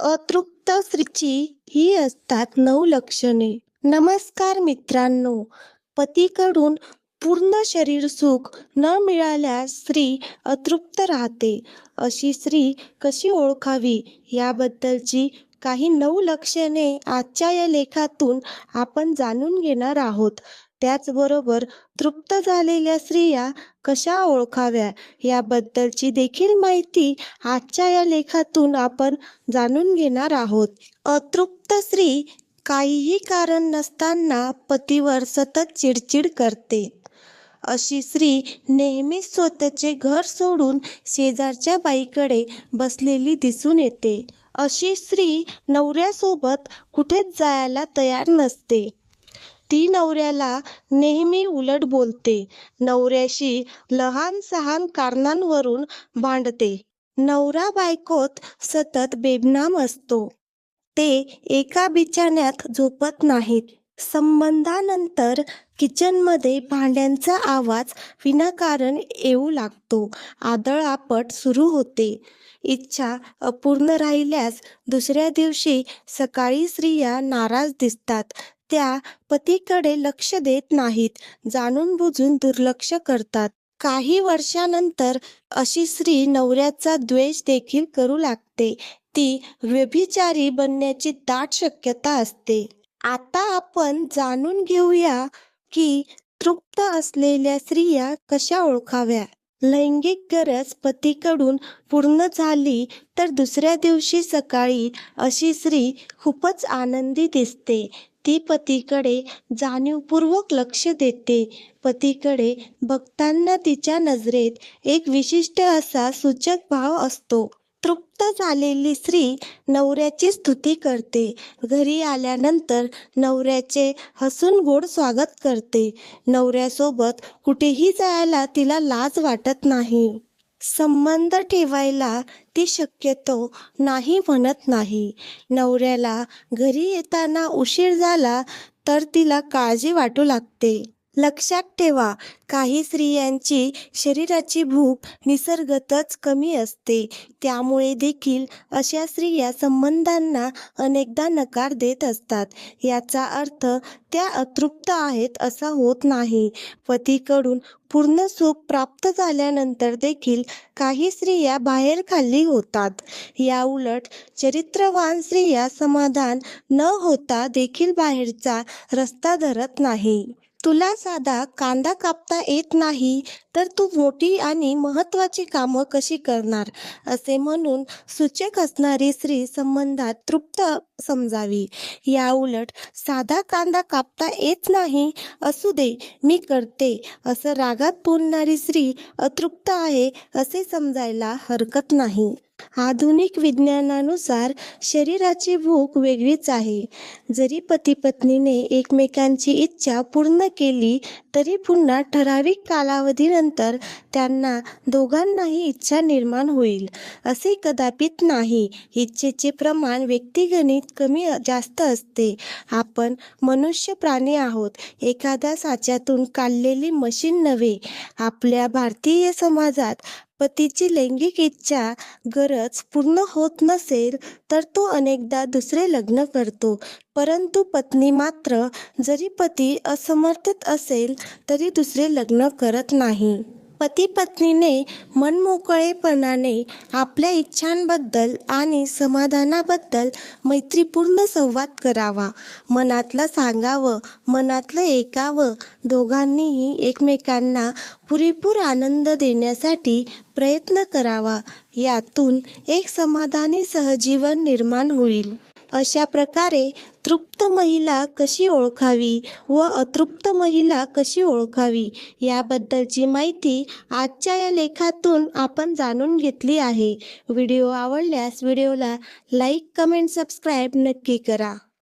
अतृप्त स्त्रीची ही असतात नऊ लक्षणे. नमस्कार मित्रांनो पतीकडून पूर्ण शरीर सुख न मिळाल्यास स्त्री अतृप्त राहते. अशी स्त्री कशी ओळखावी? याबद्दलची काही नऊ लक्षणे आजच्या या लेखातून आपण जाणून घेणार आहोत. त्याचबरोबर तृप्त झालेल्या स्त्रिया कशा ओळखाव्या याबद्दलची देखील माहिती आजच्या या लेखातून आपण जाणून घेणार आहोत. अतृप्त स्त्री काहीही कारण नसताना पतीवर सतत चिडचिड करते. अशी स्त्री नेहमीच स्वतःचे घर सोडून शेजारच्या बाईकडे बसलेली दिसून येते. अशी स्त्री नवऱ्यासोबत कुठेच जायला तयार नसते. ती नवऱ्याला नेहमी उलट बोलते. नवऱ्याशी लहान सहान कारणांवरून भांडते. नवरा बायकोत सतत बेबनाम असतो. ते एका बिछाण्यात झोपत नाहीत. संबंधानंतर किचनमध्ये भांड्यांचा आवाज विनाकारण येऊ लागतो. आदळआपट सुरू होते. इच्छा अपूर्ण राहिल्यास दुसऱ्या दिवशी सकाळी स्त्रिया नाराज दिसतात. त्या पतीकडे लक्ष देत नाहीत. जाणून बुजून दुर्लक्ष करतात. काही वर्षानंतर अशी स्त्री नवऱ्याचा द्वेष देखील करू लागते. ती व्यभिचारी बनण्याची दाट शक्यता असते. आता आपण जाणून घेऊया की तृप्त असलेल्या स्त्रिया कशा ओळखाव्या? लैंगिक गरज पतीकडून पूर्ण झाली तर दुसऱ्या दिवशी सकाळी अशी स्त्री खूपच आनंदी दिसते. ती पतीकडे जाणीवपूर्वक लक्ष देते. पतीकडे बघताना तिच्या नजरेत एक विशिष्ट असा सूचक भाव असतो. तृप्त झालेली स्त्री नवऱ्याची स्तुती करते. घरी आल्यानंतर नवऱ्याचे हसून गोड स्वागत करते. नवऱ्यासोबत कुठेही जायला तिला लाज वाटत नाही. संबंध ठेवायला ती शक्यतो नाही म्हणत नाही. नवऱ्याला घरी येताना उशीर झाला तर तिला काळजी वाटू लागते. लक्षात ठेवा काही स्त्रियांची शरीराची भूक निसर्गतच कमी असते. त्यामुळे देखील अशा स्त्रिया संबंधांना अनेकदा नकार देत असतात. याचा अर्थ त्या अतृप्त आहेत असा होत नाही. पतीकडून पूर्ण सुख प्राप्त झाल्यानंतर देखील काही स्त्रिया बाहेर खाल्ली होतात. या उलट चरित्रवान स्त्रिया समाधान न होता देखील बाहेरचा रस्ता धरत नाही. तुला साधा कांदा कापता येत नाही तर तू मोठी आणि महत्त्वाची कामं कशी करणार? असे म्हणून सूचक असणारी स्त्री संबंधात तृप्त समजावी. या उलट साधा कांदा कापता येत नाही असू दे मी करते. असं रागात बोलणारी स्त्री अतृप्त आहे असे समजायला हरकत नाही. आधुनिक विज्ञानानुसार शरीराची भूक वेगळीच आहे. जरी पती पत्नीने एकमेकांची इच्छा पूर्ण केली तरी पुन्हा ठराविक कालावधीनंतर त्यांना दोघांनाही इच्छा निर्माण होईल असे कदापित नाही. इच्छेचे प्रमाण व्यक्तिगणित कमी जास्त असते. आपण मनुष्य प्राणी आहोत. एखाद्या साच्यातून काढलेली मशीन नव्हे. आपल्या भारतीय समाजात पतीची लैंगिक इच्छा गरज पूर्ण होत नसेल तर तो अनेकदा दुसरे लग्न करतो. परंतु पत्नी मात्र जरी पती असमर्थित असेल तरी दुसरे लग्न करत नाही. पती पत्नीने मनमोकळेपणाने आपल्या इच्छांबद्दल आणि समाधानाबद्दल मैत्रीपूर्ण संवाद करावा. मनातलं सांगावं मनातलं ऐकावं दोघांनीही एकमेकांना पुरेपूर आनंद देण्यासाठी प्रयत्न करावा. यातून एक समाधानी सहजीवन निर्माण होईल. अशा प्रकारे तृप्त महिला कशी ओळखावी व अतृप्त महिला कशी ओळखावी याबद्दलची माहिती आजच्या या लेखातून आपण जाणून घेतली आहे. व्हिडिओ आवडल्यास व्हिडिओला लाईक कमेंट सबस्क्राईब नक्की करा.